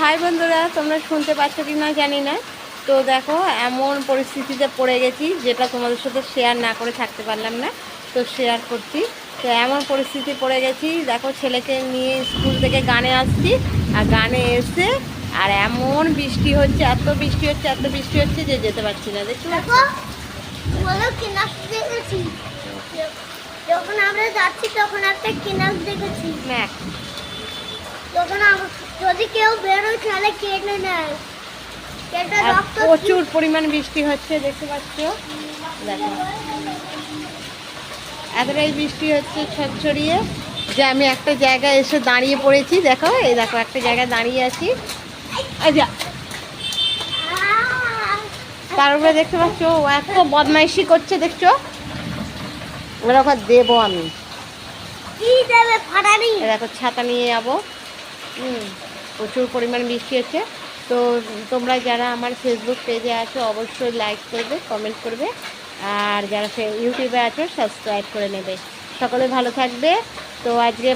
High বন্ধুরা তোমরা শুনতে পাচ্ছ কি না জানি না। তো দেখো এমন পরিস্থিতিতে পড়ে গেছি যেটা তোমাদের সাথে শেয়ার না করে থাকতে পারলাম না। তো শেয়ার করছি। তো এমন পরিস্থিতি পড়ে গেছি দেখো ছেলেকে নিয়ে স্কুল থেকে গানে আসছি আর গানে এসে আর এমন বৃষ্টি হচ্ছে এত বৃষ্টি হচ্ছে এত বৃষ্টি হচ্ছে যে যেতে পারছি না দেখেছি। যখন আমরা যাচ্ছি তখন একটা কিনাস দেখেছি। তখন যদি কেউ বেরোয় তাহলে কেটে নেয়। প্রচুর পরিমাণ বৃষ্টি হচ্ছে দেখতে পাচ্ছ? দেখো। এতটাই বৃষ্টি হচ্ছে ছড়ছড়িয়ে যে আমি একটা জায়গায় এসে দাঁড়িয়ে পড়েছি দেখো এই দেখো একটা জায়গায় দাঁড়িয়ে আছি। আচ্ছা আহ! তার উপরে দেখতে পাচ্ছ ও এত বদমাইশি করছে দেখছ? ওরকম দেবো আমি। দেখো ছাতা নিয়ে যাব। হুম। প্রচুর পরিমাণ বৃষ্টি হচ্ছে তো তোমরা যারা আমার ফেসবুক পেজে আছো, অবশ্যই লাইক করবে কমেন্ট করবে। আর যারা ইউটিউবে আছো সাবস্ক্রাইব করে নেবে। সকলে ভালো থাকবে। তো আজকে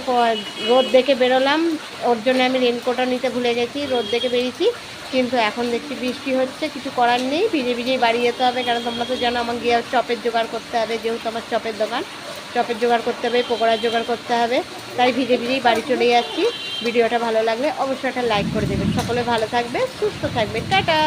রোদ দেখে বেরোলাম। ওর জন্য আমি রেনকোটও নিতে ভুলে গেছি, রোদ দেখে বেরিয়েছি। কিন্তু এখন দেখছি বৃষ্টি হচ্ছে, কিছু করার নেই। ভিজে ভিজেই বাড়ি যেতে হবে, কারণ তোমরা তো জানো আমার গিয়ে চপের জোগাড় করতে হবে, যেহেতু আমার চপের দোকান। চপের জোগাড় করতে হবে, পকোড়ার জোগাড় করতে হবে। তাই ভিজে ভিজেই বাড়ি চলে যাচ্ছি ভিডিওটা ভালো লাগলে অবশ্যই একটা লাইক করে দেবেন। সকলে ভালো থাকবে সুস্থ থাকবে টাটা!